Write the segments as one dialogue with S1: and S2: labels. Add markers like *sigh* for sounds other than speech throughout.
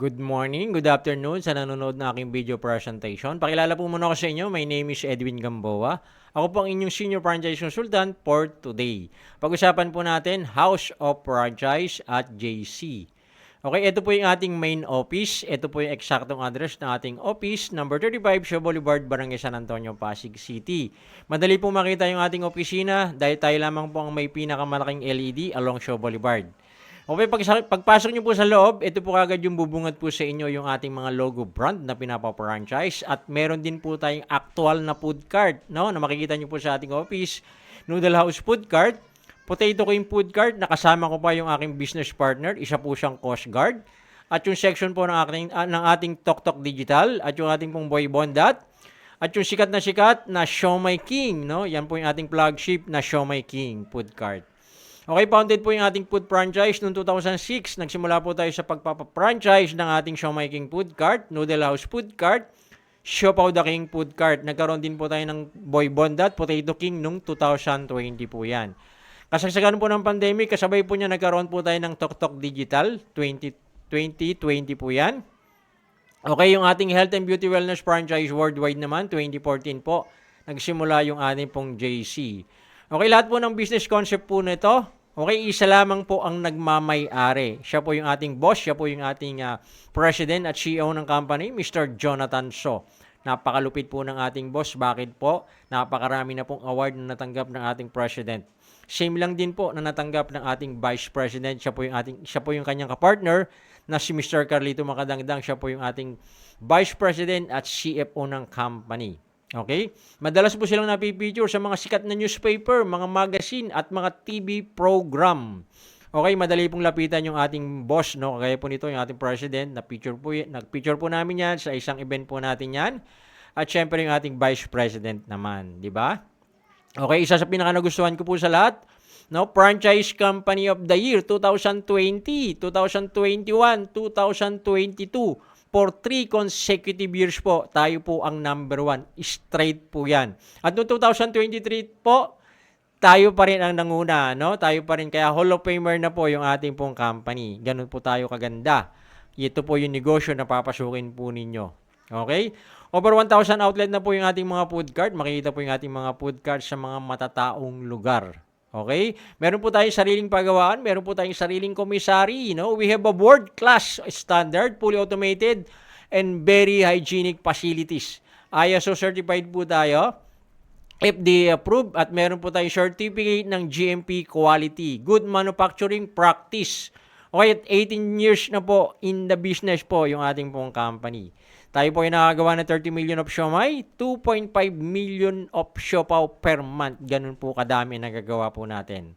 S1: Good morning, good afternoon sa nanonood na aking video presentation. Pakilala po muna ako sa inyo. My name is Edwin Gamboa. Ako po ang inyong Senior Franchise Consultant for today. Pag-usapan po natin House of Franchise at JC. Okay, ito po yung ating main office. Ito po yung eksaktong address ng ating office, number 35, Shaw Boulevard, Barangay San Antonio, Pasig City. Madali po makita yung ating opisina dahil tayo lamang po ang may pinakamalaking LED along Shaw Boulevard. Okay, pag, pagpasok nyo po sa loob, ito po kagad yung bubungad po sa inyo yung ating mga logo brand na pinapa-franchise at meron din po tayong actual na food cart, no, na makikita nyo po sa ating office. Noodle House Food Cart, Potato King Food Cart, nakasama ko pa yung aking business partner, isa po siyang Coast Guard. At yung section po ng ating, ah, ng ating Tok Tok Digital at yung ating pong Boy Bondat. At yung sikat na sikat na Show My King, no? Yan po yung ating flagship na Show My King Food Cart. Okay, founded po yung ating food franchise noong 2006. Nagsimula po tayo sa pagpapa-franchise ng ating Show My King Food Cart, Noodle House Food Cart, Siopaw the King Food Cart. Nagkaroon din po tayo ng Boy Bondat, Potato King noong 2020 po yan. Kasagsagan po ng pandemic, kasabay po niya nagkaroon po tayo ng Tok Tok Digital 20, 2020 po yan. Okay, yung ating Health and Beauty Wellness franchise worldwide naman, 2014 po, nagsimula yung ating pong JC. Okay, lahat po ng business concept po nito, okay, isa lamang po ang nagmamay-ari. Siya po yung ating boss, siya po yung ating ah, president at CEO ng company, Mr. Jonathan So. Napakalupit po ng ating boss. Bakit po? Napakarami na pong award na natanggap ng ating president. Same lang din po na natanggap ng ating vice president. Siya po yung ating siya po yung kanyang kapartner na si Mr. Carlito Makadangdang. Siya po yung ating vice president at CFO ng company. Okay? Madalas po silang napipicture sa mga sikat na newspaper, mga magazine at mga TV program. Okay, madali pong lapitan yung ating boss, no? Kagaya po nito, yung ating president, na-picture po, y- nag-picture po namin yan sa isang event po natin yan. At syempre yung ating vice president naman, di ba? Okay, isa sa pinaka nagustuhan ko po sa lahat, no, Franchise Company of the Year 2020, 2021, 2022. For three consecutive years po, tayo po ang number one. Straight po yan. At noong 2023 po, tayo pa rin ang nanguna, no? Tayo pa rin, kaya Hall of Famer na po yung ating pong company. Ganun po tayo kaganda. Ito po yung negosyo na papasukin po ninyo. Okay? Over 1,000 outlet na po yung ating mga food cart. Makikita po yung ating mga food cart sa mga matataong lugar. Okay? Meron po tayong sariling pagawaan. Meron po tayong sariling komisari. No? We have a world-class standard, fully automated, and very hygienic facilities. ISO certified po tayo. FDA approved at meron po tayong certificate ng GMP quality. Good manufacturing practice. Okay, at 18 years na po in the business po yung ating pong company. Tayo po ay nakagawa ng 30 million of siomay, 2.5 million of siopaw per month. Ganun po kadami nagagawa po natin.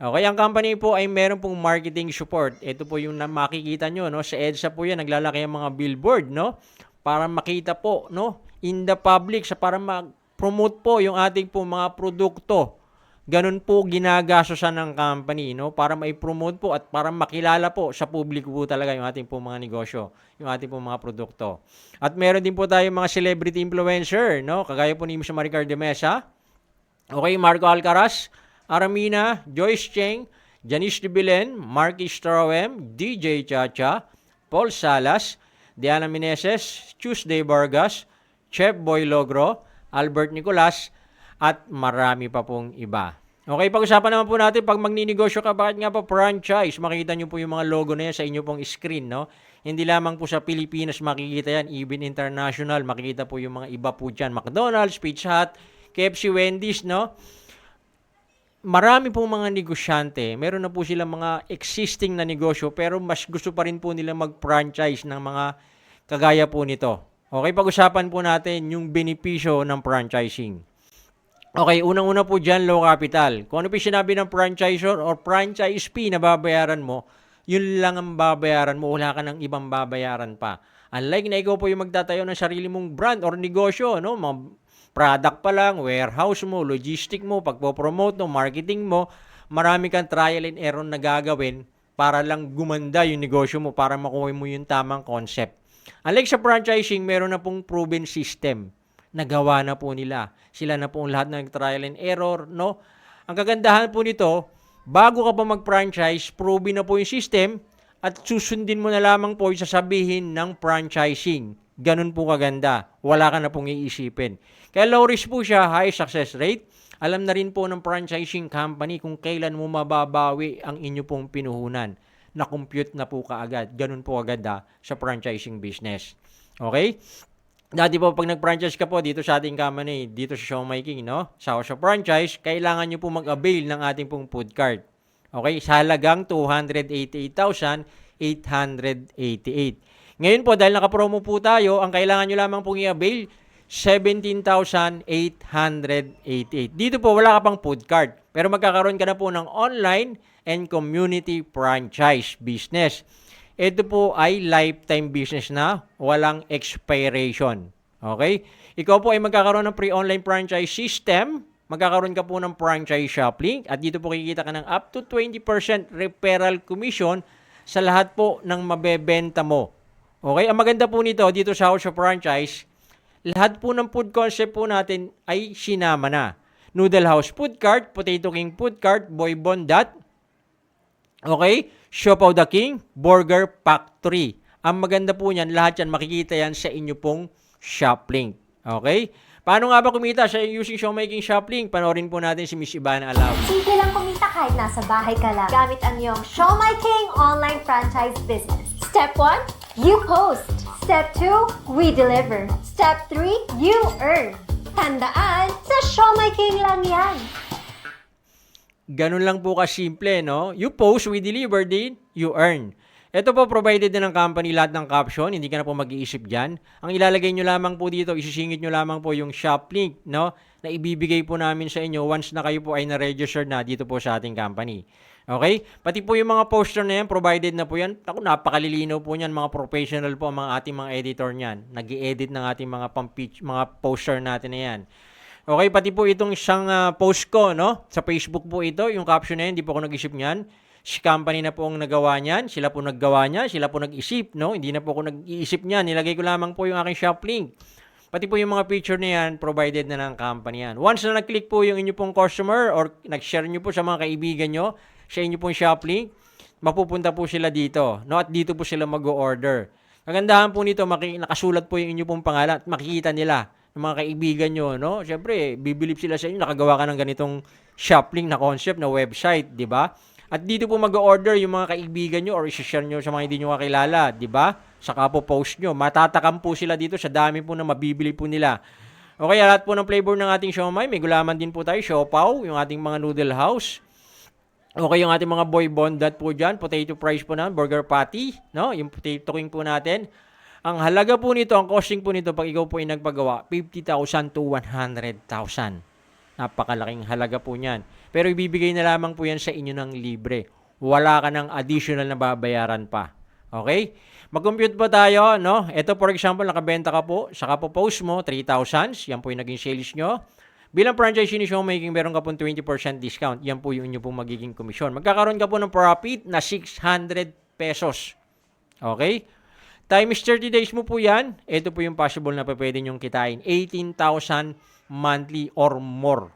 S1: Okay, ang company po ay meron pong marketing support. Ito po yung makikita nyo, no? Sa EDSA po yan, naglalaki ang mga billboard, no? Para makita po, no? In the public, sa para mag-promote po yung ating po mga produkto. Ganun po ginagastosan ng company, no? Para mai-promote po at para makilala po sa publiko po talaga yung ating po mga negosyo, yung ating po mga produkto. At meron din po tayo mga celebrity influencer, no? Kagaya po ni Mr. Maricar de Mesa, Okay, Marco Alcaraz, Aramina, Joyce Cheng, Janice de Belen, Marky Strawem, DJ Chacha, Paul Salas, Diana Meneses, Tuesday Vargas, Chef Boy Logro, Albert Nicolas, at marami pa pong iba. Okay, pag-usapan naman po natin pag magninegosyo ka, bakit nga po franchise? Makikita nyo po yung mga logo na yan sa inyo pong screen, no? Hindi lamang po sa Pilipinas makikita yan, even international, makikita po yung mga iba po dyan. McDonald's, Pizza Hut, KFC, Wendy's, no? marami pong mga negosyante, meron na po silang mga existing na negosyo pero mas gusto pa rin po nila mag-franchise ng mga kagaya po nito. Okay, pag-usapan po natin yung benepisyo ng franchising. Okay, unang-una po dyan, low capital. Kung ano po sinabi ng franchisor or franchise fee na babayaran mo, yun lang ang babayaran mo, wala ka ng ibang babayaran pa. Unlike na ikaw po yung magtatayo ng sarili mong brand or negosyo, no? Mga product pa lang, warehouse mo, logistic mo, pagpo-promote mo, marketing mo, marami kang trial and error na gagawin para lang gumanda yung negosyo mo, para makuha mo yung tamang concept. Unlike sa franchising, meron na pong proven system. Nagawa na po nila. Sila na po ang lahat ng trial and error, no? Ang kagandahan po nito, bago ka pa mag-franchise, proven na po yung system at susundin mo na lamang po yung sasabihin ng franchising. Ganun po kaganda. Wala ka na pong iisipin. Kaya low risk po siya, high success rate. Alam na rin po ng franchising company kung kailan mo mababawi ang inyo pong pinuhunan. Na-compute na po kaagad. Ganun po agad sa franchising business. Okay? Dati po, pag nag-franchise ka po dito sa ating company, dito sa Show My King, no? Sa sa franchise, kailangan nyo po mag-avail ng ating pong food card. Okay? Sa halagang 288,888. Ngayon po, dahil naka-promo po tayo, ang kailangan nyo lamang pong i-avail, 17,888. Dito po, wala ka pang food card. Pero magkakaroon ka na po ng online and community franchise business. Ito po ay lifetime business na walang expiration. Okay? Ikaw po ay magkakaroon ng pre-online franchise system. Magkakaroon ka po ng franchise shop link. At dito po kikita ka ng up to 20% referral commission sa lahat po ng mabebenta mo. Okay? Ang maganda po nito dito sa House of Franchise, lahat po ng food concept po natin ay sinama na. Noodle House Food Cart, Potato King Food Cart, Boy Bondat, Okay? Shop of the King, Burger Factory. Ang maganda po niyan, lahat yan makikita yan sa inyo pong shop link. Okay? Paano nga ba kumita sa using Show Making Shop link? Panoorin po natin si Miss Ivana Alawi.
S2: Simple lang kumita kahit nasa bahay ka lang. Gamit ang iyong Show My King online franchise business. Step 1, you post. Step 2, we deliver. Step 3, you earn. Tandaan, sa Show My King lang yan.
S1: Ganun lang po kasimple, no? You post, we deliver, din you earn. Ito po, provided na ng company lahat ng caption, hindi ka na po mag-iisip dyan. Ang ilalagay nyo lamang po dito, isisingit nyo lamang po yung shop link, no? Na ibibigay po namin sa inyo once na kayo po ay na-register na dito po sa ating company. Okay? Pati po yung mga poster na yan, provided na po yan. Ako, napakalilinaw po yan, mga professional po ang mga ating mga editor niyan. nag edit ng ating mga, pang-pitch, mga poster natin na yan. Okay, pati po itong isang ah, post ko, no? Sa Facebook po ito, yung caption na yan, hindi po ako nag-isip niyan. Si company na po ang nagawa niyan, sila po naggawa niyan, sila po nag-isip, no? Hindi na po ako nag-iisip niyan, nilagay ko lamang po yung aking shop link. Pati po yung mga picture na yan, provided na ng company yan. Once na nag-click po yung inyo pong customer or nag-share nyo po sa mga kaibigan nyo sa inyo pong shop link, mapupunta po sila dito, no? At dito po sila mag-order. Kagandahan po nito, maki- nakasulat po yung inyo pong pangalan at makikita nila ng mga kaibigan nyo, no? Siyempre, bibilip sila sa inyo, nakagawa ka ng ganitong shop link na concept na website, di ba? At dito po mag-order yung mga kaibigan nyo or isi-share nyo sa mga hindi nyo kakilala, di ba? Saka po post nyo. Matatakam po sila dito sa dami po na mabibili po nila. Okay, lahat po ng flavor ng ating siomay. May gulaman din po tayo, siopaw, yung ating mga noodle house. Okay, yung ating mga boy bondat po dyan, potato fries po na, burger patty, no? Yung potato king po natin. Ang halaga po nito, ang costing po nito pag ikaw po ay nagpagawa, 50,000 to 100,000. Napakalaking halaga po niyan. Pero ibibigay na lamang po yan sa inyo ng libre. Wala ka ng additional na babayaran pa. Okay? Mag-compute po tayo, no? Ito for example, nakabenta ka po, saka po post mo, 3,000. Yan po yung naging sales nyo. Bilang franchise ni Showmaking, meron ka po 20% discount. Yan po yung inyo pong magiging komisyon. Magkakaroon ka po ng profit na 600 pesos. Okay? Times 30 days mo po yan. Ito po yung possible na pwede nyong kitain. 18,000 monthly or more.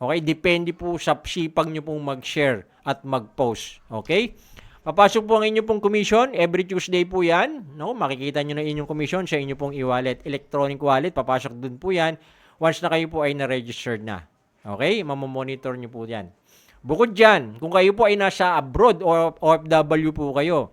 S1: Okay? Depende po sa sipag nyo pong mag-share at mag-post. Okay? Papasok po ang inyo pong commission. Every Tuesday po yan. No? Makikita nyo na inyong commission sa inyo pong e-wallet. Electronic wallet. Papasok dun po yan. Once na kayo po ay na-registered na. Okay? Mamamonitor nyo po yan. Bukod dyan, kung kayo po ay nasa abroad or OFW po kayo,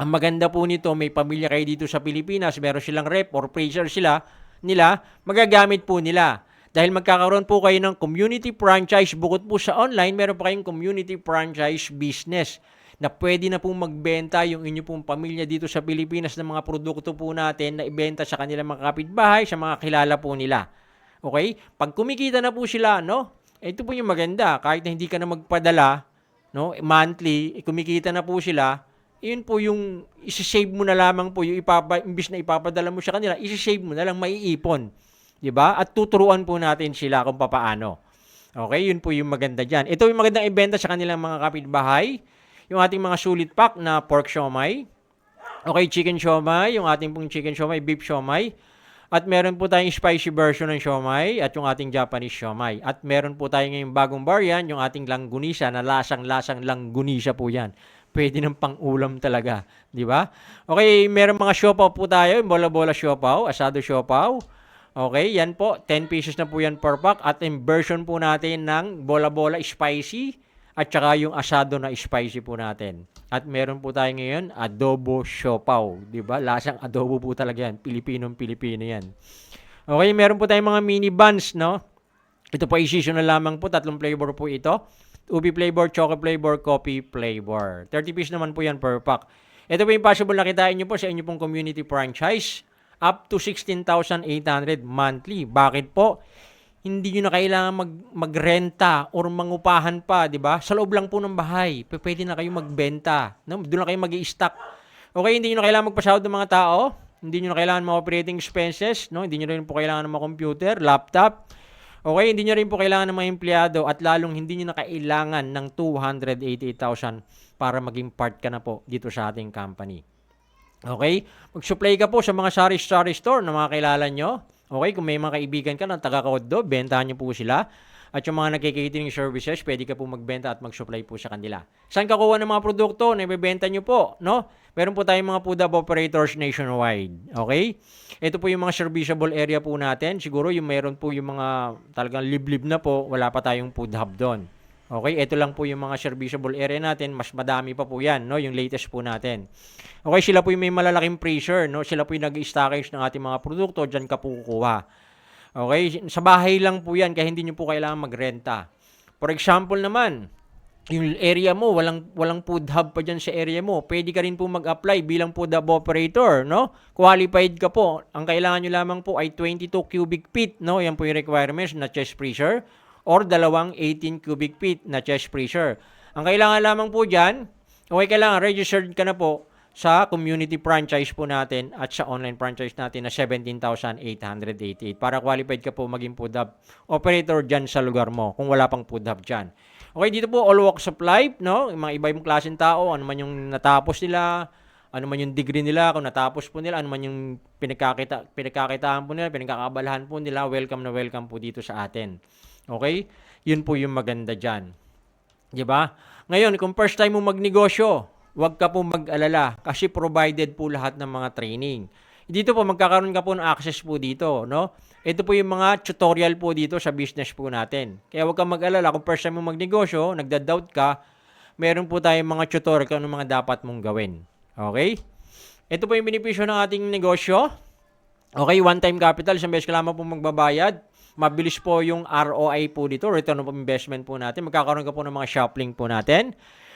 S1: ang maganda po nito, may pamilya kayo dito sa Pilipinas, meron silang rep or praiser sila, nila, magagamit po nila. Dahil magkakaroon po kayo ng community franchise, bukod po sa online, meron pa kayong community franchise business na pwede na pong magbenta yung inyo pong pamilya dito sa Pilipinas ng mga produkto po natin na ibenta sa kanilang mga kapitbahay, sa mga kilala po nila. Okay? Pag kumikita na po sila, no? Ito po yung maganda. Kahit na hindi ka na magpadala, no? Monthly, eh, kumikita na po sila, yun po yung isi-save mo na lamang po yung ipapa, imbis na ipapadala mo sa kanila, isi-save mo na lang maiipon. 'Di ba? At tuturuan po natin sila kung papaano. Okay, yun po yung maganda diyan. Ito yung magandang ibenta sa kanilang mga kapitbahay. Yung ating mga sulit pack na pork siomay. Okay, chicken siomay, yung ating pong chicken siomay, beef siomay. At meron po tayong spicy version ng siomay at yung ating Japanese siomay. At meron po tayong ngayong bagong variant, yung ating langgunisa na lasang-lasang langgunisa po yan. Pwede ng pang-ulam talaga, di ba? Okay, meron mga siopaw po tayo, bola-bola siopaw, asado siopaw. Okay, yan po, 10 pieces na po yan per pack at yung version po natin ng bola-bola spicy at saka yung asado na spicy po natin. At meron po tayo ngayon adobo siopaw, di ba? Lasang adobo po talaga yan, Pilipinong Pilipino yan. Okay, meron po tayong mga mini buns, no? Ito po seasonal lamang po, tatlong flavor po ito. Ubi flavor, chocolate flavor, coffee flavor. 30 piece naman po yan per pack. Ito po yung possible na kitain nyo po sa inyo pong community franchise up to 16,800 monthly. Bakit po? Hindi nyo na kailangan mag, magrenta or mangupahan pa, di ba? Sa loob lang po ng bahay, pwede na kayo magbenta. No? Doon na kayo mag stock Okay, hindi nyo na kailangan magpasahod ng mga tao. Hindi nyo na kailangan mga operating expenses. No? Hindi nyo rin po kailangan ng mga computer, laptop. Okay, hindi nyo rin po kailangan ng mga empleyado at lalong hindi nyo na kailangan ng 288,000 para maging part ka na po dito sa ating company. Okay? Mag-supply ka po sa mga sari-sari store na mga kilala nyo. Okay? Kung may mga kaibigan ka na taga-Koddo, bentahan nyo po sila. At yung mga nagkikatering services, pwede ka po magbenta at mag-supply po sa kanila. Saan ka kuha ng mga produkto na ibebenta nyo po? No? Meron po tayong mga hub operators nationwide. Okay? Ito po yung mga serviceable area po natin. Siguro yung meron po yung mga talagang liblib na po, wala pa tayong hub doon. Okay, ito lang po yung mga serviceable area natin, mas madami pa po 'yan, no, yung latest po natin. Okay, sila po yung may malalaking pressure, no? Sila po yung nag-stockage ng ating mga produkto, diyan ka po kukuha. Okay, sa bahay lang po 'yan kaya hindi niyo po kailangan magrenta. For example naman, yung area mo, walang walang food hub pa diyan sa area mo. Pwede ka rin po mag-apply bilang food hub operator, no? Qualified ka po. Ang kailangan niyo lamang po ay 22 cubic feet, no? Yan po yung requirements na chest pressure or dalawang 18 cubic feet na chest pressure. Ang kailangan lamang po diyan, okay kailangan registered ka na po sa community franchise po natin at sa online franchise natin na 17,888 para qualified ka po maging food hub operator dyan sa lugar mo kung wala pang food hub dyan. Okay, dito po all walks of life, no? Yung mga iba-ibang klaseng tao, ano man yung natapos nila, ano man yung degree nila, kung natapos po nila, ano man yung pinagkakita, pinagkakitaan po nila, pinagkakabalahan po nila, welcome na welcome po dito sa atin. Okay? Yun po yung maganda dyan. Di ba? Ngayon, kung first time mo magnegosyo, huwag ka po mag-alala kasi provided po lahat ng mga training. Dito po, magkakaroon ka po ng access po dito, no? Ito po yung mga tutorial po dito sa business po natin. Kaya huwag kang mag-alala kung first time mo magnegosyo, nagda-doubt ka, meron po tayong mga tutorial kung ano mga dapat mong gawin. Okay? Ito po yung benepisyo ng ating negosyo. Okay, one-time capital, isang beses ka lamang po magbabayad. Mabilis po yung ROI po dito, return of investment po natin. Magkakaroon ka po ng mga shopping po natin.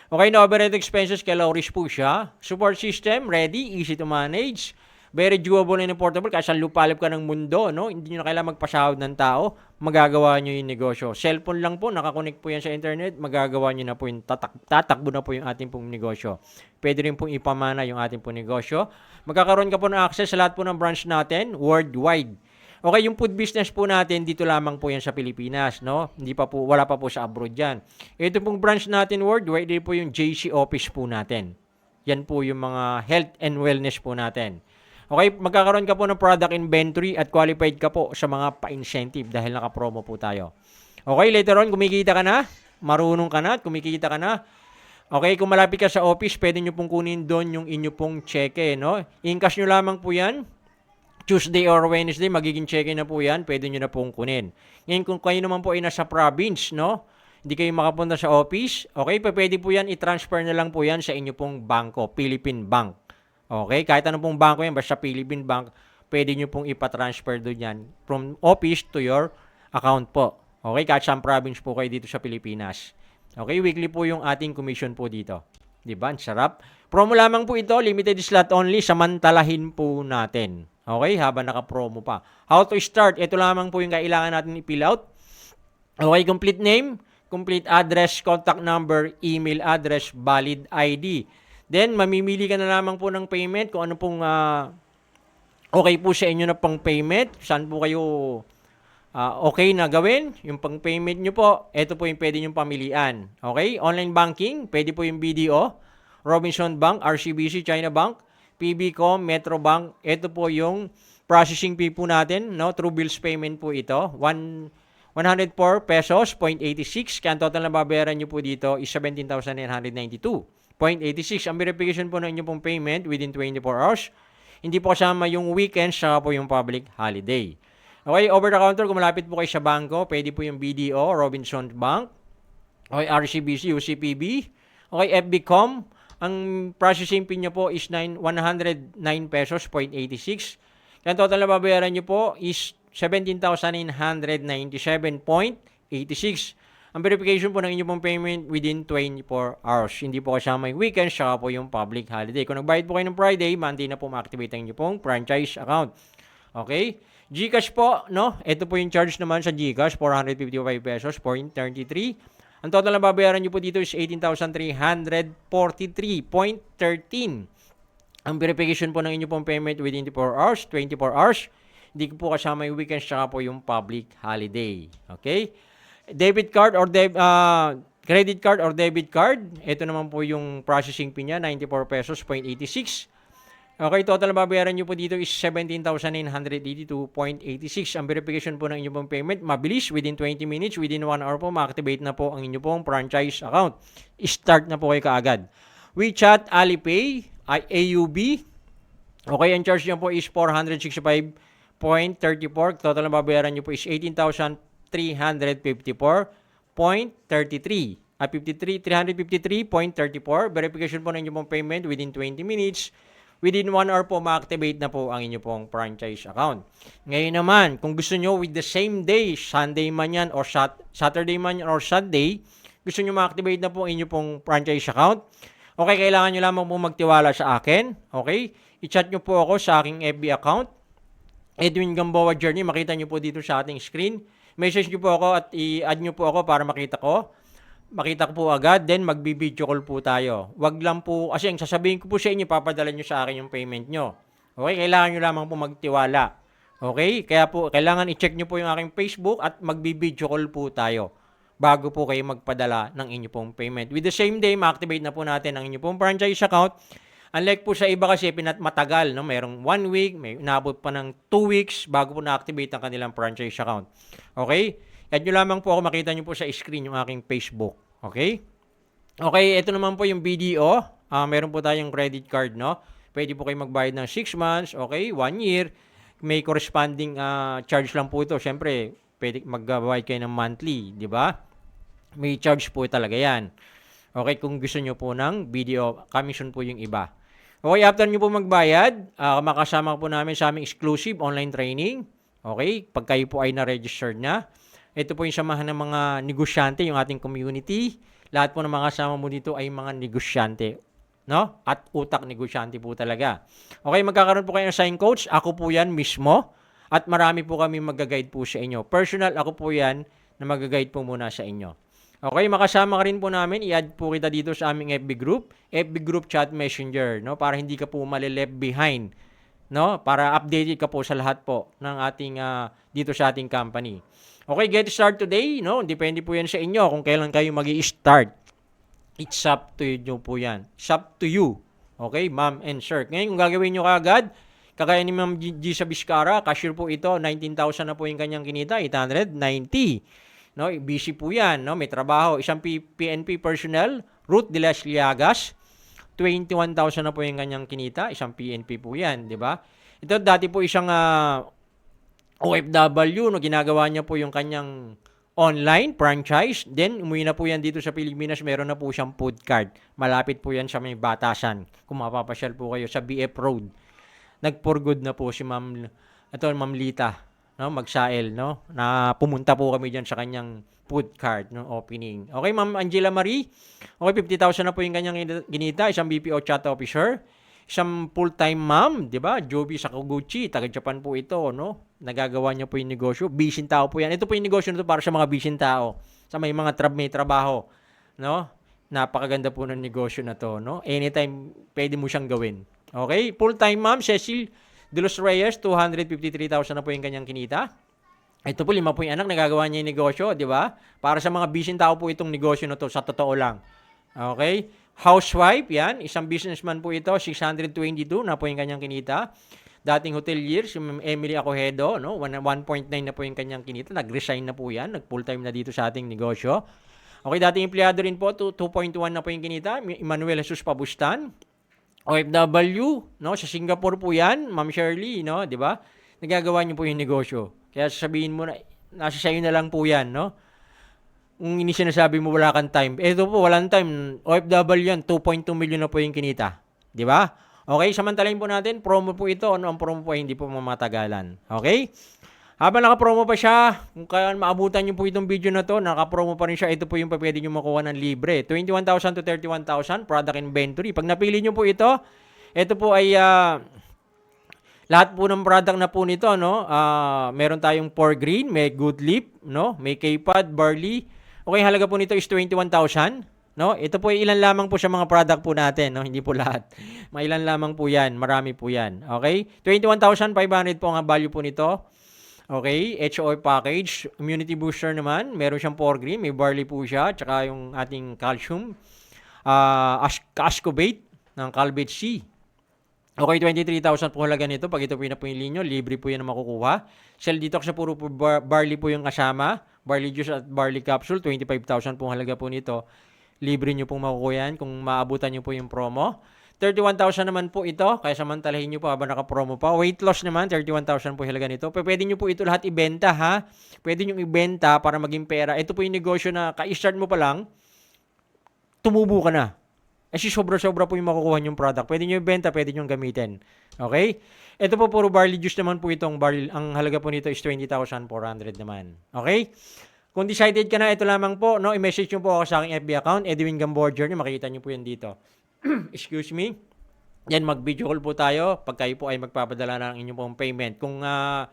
S1: Okay, no overhead expenses, kay low risk po siya. Support system, ready, easy to manage. Very doable and portable. Kasi lupalip ka ng mundo, no? Hindi nyo na kailangan magpasahod ng tao. Magagawa nyo yung negosyo. Cellphone lang po, nakakonect po yan sa internet. Magagawa nyo na po yung tatak tatakbo na po yung ating pong negosyo. Pwede rin pong ipamana yung ating pong negosyo. Magkakaroon ka po ng access sa lahat po ng branch natin worldwide. Okay, yung food business po natin dito lamang po yan sa Pilipinas, no? Hindi pa po wala pa po sa abroad yan. Ito pong branch natin worldwide, ito po yung JC office po natin. Yan po yung mga health and wellness po natin. Okay, magkakaroon ka po ng product inventory at qualified ka po sa mga pa-incentive dahil naka-promo po tayo. Okay, later on, kumikita ka na, marunong ka na, kumikita ka na, Okay, kung malapit ka sa office, pwede nyo pong kunin doon yung inyo pong cheque, no? Incash nyo lamang po yan. Tuesday or Wednesday, magiging cheque na po yan. Pwede nyo na pong kunin. Ngayon, kung kayo naman po ay nasa province, no? Hindi kayo makapunta sa office, okay, pwede po yan, i-transfer na lang po yan sa inyo pong bangko, Philippine Bank. Okay, kahit anong pong bangko yan, basta Philippine Bank, pwede nyo pong ipatransfer doon yan from office to your account po. Okay, kahit saan province po kayo dito sa Pilipinas. Okay, weekly po yung ating commission po dito. Di ba? Ang sarap. Promo lamang po ito, limited slot only, samantalahin po natin. Okay, habang naka-promo pa. How to start? Ito lamang po yung kailangan natin i-fill out. Okay, complete name, complete address, contact number, email address, valid ID. Then, mamimili ka na lamang po ng payment kung ano pong ah, okay po sa inyo na pang payment. Saan po kayo ah, okay na gawin? Yung pang payment nyo po, ito po yung pwede nyo pamilian. Okay? Online banking, pwede po yung BDO, Robinson Bank, RCBC, China Bank, PBCom, Metro Bank. Ito po yung processing fee po natin, no? True bills payment po ito. One, 104 pesos, 0.86. Kaya ang total na babayaran nyo po dito is 17,992. 0.86. Ang verification po ng inyong pong payment within 24 hours. Hindi po kasama yung weekend, saka po yung public holiday. Okay, over the counter, kung po kayo sa pwede po yung BDO, Robinson Bank, okay, RCBC, UCPB, okay, FBCom, ang processing fee nyo po is 9, 109 pesos, 0.86. Kaya total na babayaran nyo po is 17,997.86. Ang verification po ng inyong pong payment within 24 hours. Hindi po kasama yung weekend, saka po yung public holiday. Kung nagbayad po kayo ng Friday, Monday na po ma-activate ang inyong pong franchise account. Okay? Gcash po, no? Ito po yung charge naman sa Gcash, 455 pesos, 0.33. Ang total na babayaran nyo po dito is 18,343.13. Ang verification po ng inyong pong payment within 24 hours, 24 hours. Hindi po kasama yung weekend, saka po yung public holiday. Okay? Debit card or deb, ah, credit card or debit card. Ito naman po yung processing fee niya, 94 pesos, 0.86. Okay, total babayaran nyo po dito is 17,982.86. Ang verification po ng inyong pong payment, mabilis, within 20 minutes, within 1 hour po, ma-activate na po ang inyong pong franchise account. Start na po kayo kaagad. WeChat, Alipay, AUB, okay, ang charge niyo po is 465.34. Total na babayaran nyo po is 18,354.33. Ah, 53, 353.34. Verification po ng inyong pong payment within 20 minutes. Within 1 hour po, ma-activate na po ang inyong pong franchise account. Ngayon naman, kung gusto nyo with the same day, Sunday man yan, or sat- Saturday man yan, or Sunday, gusto nyo ma-activate na po ang inyong pong franchise account, okay, kailangan nyo lamang po magtiwala sa akin. Okay? I-chat nyo po ako sa aking FB account. Edwin Gamboa Journey, makita nyo po dito sa ating screen. Message nyo po ako at i-add nyo po ako para makita ko. Makita ko po agad, then magbi-video call po tayo. Wag lang po, kasi ang sasabihin ko po sa inyo, papadala nyo sa akin yung payment nyo. Okay, kailangan nyo lamang po magtiwala. Okay, kaya po, kailangan i-check nyo po yung aking Facebook at magbi-video call po tayo bago po kayo magpadala ng inyo pong payment. With the same day, ma-activate na po natin ang inyo pong franchise account. Unlike po sa iba kasi pinat matagal, no? Merong one week, may inabot pa ng two weeks bago po na-activate ang kanilang franchise account. Okay? Yan nyo lamang po ako makita nyo po sa screen yung aking Facebook. Okay? Okay, ito naman po yung BDO. Ah, meron po tayong credit card, no? Pwede po kayo magbayad ng 6 months, okay, 1 year. May corresponding ah, charge lang po ito. Siyempre, pwede magbabayad kayo ng monthly, di ba? May charge po talaga yan. Okay, kung gusto nyo po ng BDO, commission po yung iba. Okay, after nyo po magbayad, ah, makasama po namin sa aming exclusive online training. Okay, pag kayo po ay na-registered na. Ito po yung samahan ng mga negosyante, yung ating community. Lahat po ng mga kasama mo dito ay mga negosyante. No? At utak negosyante po talaga. Okay, magkakaroon po kayo ng sign coach. Ako po yan mismo. At marami po kami mag-guide po sa inyo. Personal, ako po yan na mag-guide po muna sa inyo. Okay, makasama ka rin po namin. I-add po kita dito sa aming FB group. FB group chat messenger. No? Para hindi ka po mali-left behind. No? Para updated ka po sa lahat po ng ating ah, dito sa ating company. Okay, get start today, no? Depende po 'yan sa inyo kung kailan kayo magi-start. It's up to you po 'yan. It's up to you. Okay, ma'am and sir. Ngayon, kung gagawin nyo kaagad, kagaya ni Ma'am G, G sa Biscara, cashier po ito, 19,000 na po yung kanyang kinita, 890. No, busy po 'yan, no? May trabaho, isang P- PNP personnel, Ruth de las Llagas, 21,000 na po yung kanyang kinita, isang PNP po 'yan, 'di ba? Ito dati po isang ah, OFW, no, ginagawa niya po yung kanyang online franchise. Then, umuwi na po yan dito sa Pilipinas. Meron na po siyang food card. Malapit po yan sa may batasan. Kung mapapasyal po kayo sa BF Road. Nag-for good na po si Ma'am, ito, Ma'am Lita, no, Magsael, no, na pumunta po kami diyan sa kanyang food card, no, opening. Okay, Ma'am Angela Marie. Okay, 50,000 na po yung kanyang ginita, isang BPO chat officer isang full-time ma'am, 'di ba? Joby Sakaguchi, taga Japan po ito, no? Nagagawa niya po yung negosyo. Bisin tao po 'yan. Ito po yung negosyo nito para sa mga bisin tao, sa may mga trab may trabaho, no? Napakaganda po ng negosyo na to, no? Anytime pwede mo siyang gawin. Okay? Full-time ma'am, Cecil De Los Reyes, 253,000 na po yung kanyang kinita. Ito po, lima po yung anak, nagagawa niya yung negosyo, di ba? Para sa mga bisin tao po itong negosyo na to, sa totoo lang. Okay? Housewife, yan. Isang businessman po ito, 622 na po yung kanyang kinita. Dating hotelier, si Emily Acohedo, no? One- 1.9 na po yung kanyang kinita. Nag-resign na po yan. Nag-full time na dito sa ating negosyo. Okay, dating empleyado rin po, to- 2.1 na po yung kinita. Emmanuel Jesus Pabustan. OFW, no? Sa Singapore po yan, Ma'am Shirley, no? Di ba? Nagagawa niyo po yung negosyo. Kaya sasabihin mo na, nasa sa'yo na lang po yan, no? Kung ini sinasabi mo wala kang time. Ito po, walang time. OFW yan, 2.2 million na po yung kinita. Di ba? Okay, samantalahin po natin, promo po ito. Ano ang promo po, hindi po mamatagalan. Okay? Habang naka-promo pa siya, kung kaya maabutan niyo po itong video na to, naka-promo pa rin siya, ito po yung pwede niyo makuha ng libre. 21,000 to 31,000 product inventory. Pag napili niyo po ito, ito po ay ah, lahat po ng product na po nito, no? Ah, meron tayong Pour Green, may Good Leap, no? May K-Pad, Barley. Okay, halaga po nito is 21,000. No? Ito po ilan lamang po sa mga product po natin, no? Hindi po lahat. May ilan lamang po 'yan, marami po 'yan. Okay? 21,500 po ang value po nito. Okay, HOI package, immunity booster naman, meron siyang Pour Green, may barley po siya, tsaka yung ating calcium, uh, ascorbate ng Calbate C. Okay, 23,000 po halaga nito. Pag ito po yung napili nyo, libre po yan na makukuha. Cell detox na puro po bar- barley po yung kasama. Barley juice at barley capsule, 25,000 po halaga po nito. Libre nyo pong makukuha yan kung maabutan nyo po yung promo. 31,000 naman po ito, kaya samantalahin nyo po habang naka-promo pa. Weight loss naman, 31,000 po halaga nito. Pwede nyo po ito lahat ibenta ha. Pwede nyo ibenta para maging pera. Ito po yung negosyo na ka-start mo pa lang, tumubo ka na. Kasi sobra-sobra po yung makukuha yung product. Pwede nyo ibenta, pwede nyo gamitin. Okay? Ito po puro barley juice naman po itong barley. Ang halaga po nito is 20,400 naman. Okay? Kung decided ka na, ito lamang po, no, i-message nyo po ako sa aking FB account, Edwin Gamborger, nyo, makikita nyo po yan dito. *clears throat* Excuse me. Yan, mag-video call po tayo pag kayo po ay magpapadala ng inyong pong payment. Kung ah,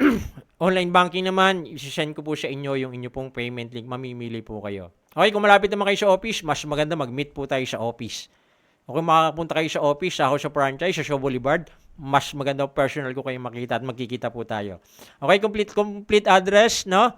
S1: *clears throat* online banking naman, isi-send ko po sa inyo yung inyong pong payment link. Mamimili po kayo. Okay, kung malapit naman kayo sa office, mas maganda mag-meet po tayo sa office. O kung makakapunta kayo sa office, sa franchise, sa Shaw Boulevard, mas maganda personal ko kayo makita at magkikita po tayo. Okay, complete complete address, no?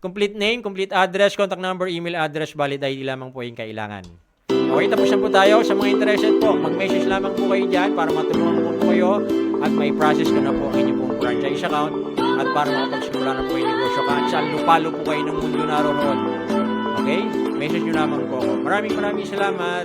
S1: Complete name, complete address, contact number, email address, valid ID lamang po yung kailangan. Okay, tapos na po tayo. Sa mga interested po, mag-message lamang po kayo dyan para matulungan po kayo at may process ko na po ang inyong pong franchise account at para makapagsimula na po yung negosyo kahit saan lupalo po kayo ng mundo naroon. Okay? Message nyo lamang po ako. Maraming maraming salamat.